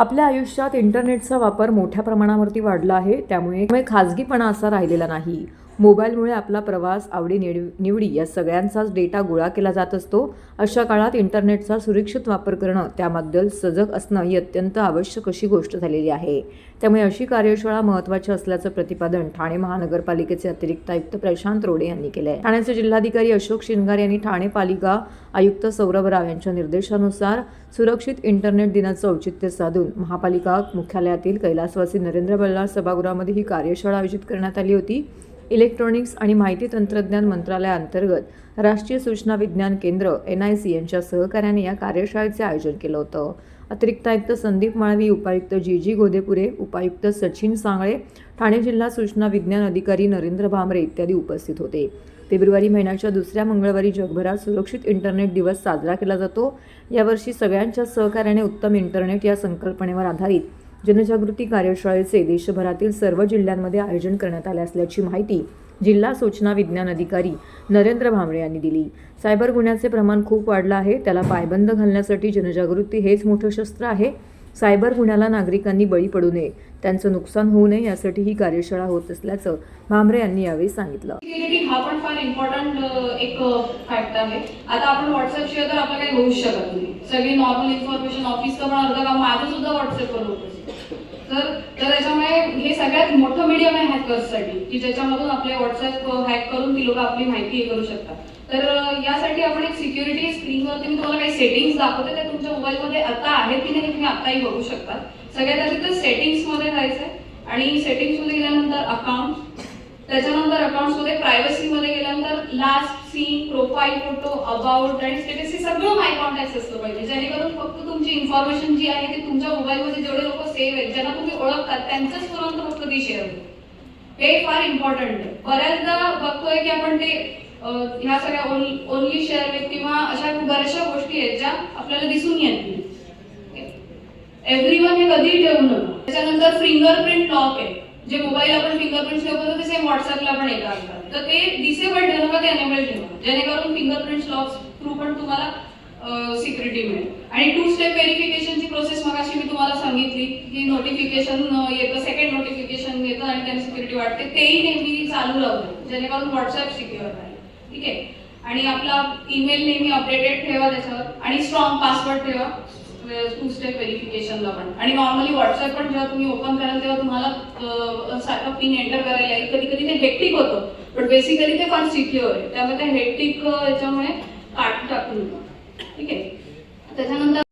आपल्या आयुष्यात इंटरनेटचा वापर मोठ्या प्रमाणावरती वाढला आहे त्यामुळे खाजगीपणा असा राहिलेला नाही. मोबाईलमुळे आपला प्रवास आवडी निव निवडी या सगळ्यांचाच डेटा गोळा केला जात असतो. अशा काळात इंटरनेटचा सुरक्षित वापर करणं त्याबद्दल सजग असणं ही अत्यंत आवश्यक अशी गोष्ट झालेली आहे. त्यामुळे अशी कार्यशाळा महत्त्वाची असल्याचं प्रतिपादन ठाणे महानगरपालिकेचे अतिरिक्त आयुक्त प्रशांत रोडे यांनी केलं आहे ठाण्याचे जिल्हाधिकारी अशोक शिंगार यांनी ठाणे पालिका आयुक्त सौरभ राव यांच्या निर्देशानुसार सुरक्षित इंटरनेट दिनाचं औचित्य साधून महापालिका मुख्यालयातील कैलासवासी नरेंद्र बल्लाळ सभागृहामध्ये ही कार्यशाळा आयोजित करण्यात आली होती. इलेक्ट्रॉनिक्स आणि माहिती तंत्रज्ञान मंत्रालयाअंतर्गत राष्ट्रीय सूचना विज्ञान केंद्र एन आय सी यांच्या सहकार्याने या कार्यशाळेचे आयोजन केलं होतं. अतिरिक्त आयुक्त संदीप माळवी उपायुक्त जी जी गोदेपुरे उपायुक्त सचिन सांगळे ठाणे जिल्हा सूचना विज्ञान अधिकारी नरेंद्र भामरे इत्यादी उपस्थित होते. फेब्रुवारी महिन्याच्या दुसऱ्या मंगळवारी जगभरात सुरक्षित इंटरनेट दिवस साजरा केला जातो. यावर्षी सगळ्यांच्या सहकार्याने उत्तम इंटरनेट या संकल्पनेवर आधारित जनजागृती कार्यशाळेचे देशभरातील सर्व जिल्ह्यांमध्ये आयोजन करण्यात आले असल्याची माहिती जिल्हा सूचना विज्ञान अधिकारी नरेंद्र भांबळे यांनी दिली. सायबर गुन्ह्याचे प्रमाण खूप वाढलं आहे त्याला पायबंद घालण्यासाठी जनजागृती हेच मोठं शस्त्र आहे. सायबर गुन्ह्याला नागरिकांनी बळी पडू नये. त्यांचं नुकसान होऊ नये यासाठी ही कार्यशाळा होत असल्याचं भामरे यांनी यावेळी सांगितलं. हा पण फार इम्पॉर्टंट एक फॅक्ट आहे. आता आपण व्हॉट्सअप शिवाय तर आपलं काही होऊ शकत नाही. सगळी नॉर्मल इन्फॉर्मेशन ऑफिसचं पण अर्ध काम माझं सुद्धा व्हॉट्सअपवर होत तर त्याच्यामुळे हे सगळ्यात मोठं मीडियम आहे हॅकर्ससाठी की ज्याच्यामधून आपले व्हॉट्सअप हॅक करून ती लोक आपली माहिती हे करू शकतात. तर यासाठी आपण एक सिक्युरिटी स्क्रीनवरती मी तुम्हाला काही सेटिंग्स दाखवते ते तुमच्या मोबाईलमध्ये आता आहेत की नाही तुम्ही आताही बघू शकता सगळ्यात आधी तर सेटिंग्समध्ये जायचंय. आणि सेटिंग्समध्ये गेल्यानंतर अकाउंट त्याच्यानंतर अकाउंटमध्ये प्रायव्हसीमध्ये मध्ये गेल्यानंतर last seen profile photo about आणि स्टेटस हे सगळं माय कॉन्टॅक्ट असलं पाहिजे. जेणेकरून फक्त तुमची इन्फॉर्मेशन जी आहे ती तुमच्या मोबाईलमध्ये जेवढं लोक आहेत ज्यांना तुम्ही ओळखतात त्यांचंच पर्यंत फक्त ती शेअर हे फार इम्पॉर्टंट आहे बऱ्याचदा बघतोय की आपण ते ह्या सगळ्या ओनली शेअर किंवा अशा बऱ्याचशा गोष्टी आहेत ज्या आपल्याला दिसून येत नाही. एव्हरी वन हे कधीही ठेवू नका. त्याच्यानंतर फिंगरप्रिंट लॉक आहे. जे मोबाईल आपण फिंगरप्रिंट ठेवतो करतो ते सेम व्हॉट्सअपला पण येतात तर ते डिसेबल ठेवू नका ते एनेबल ठेवा जेणेकरून फिंगरप्रिंट लॉक थ्रू पण तुम्हाला सिक्युरिटी मिळेल. आणि टू स्टेप व्हेरिफिकेशनची प्रोसेस मगाशी मी तुम्हाला सांगितली की नोटिफिकेशन येतं सेकंड नोटिफिकेशन येतं आणि त्याने सिक्युरिटी वाटते. तेही नेहमी चालू राहतं जेणेकरून व्हॉट्सअप सिक्युअर राहील. ठीक आहे? आणि आपला ईमेल नेहमी अपडेटेड ठेवा त्याच्यावर आणि स्ट्रॉंग पासवर्ड ठेवा. टू स्टेप व्हेरिफिकेशनला पण. आणि नॉर्मली व्हॉट्सअप पण जेव्हा तुम्ही ओपन कराल तेव्हा तुम्हाला सारखा पिन एंटर करायला येईल. कधी कधी ते हेक्टिक होतं पण बेसिकली ते फार सिक्युअर आहे. त्यामुळे त्या हेक्टिक याच्यामुळे काढून टाकून नका. ठीक आहे? त्याच्यानंतर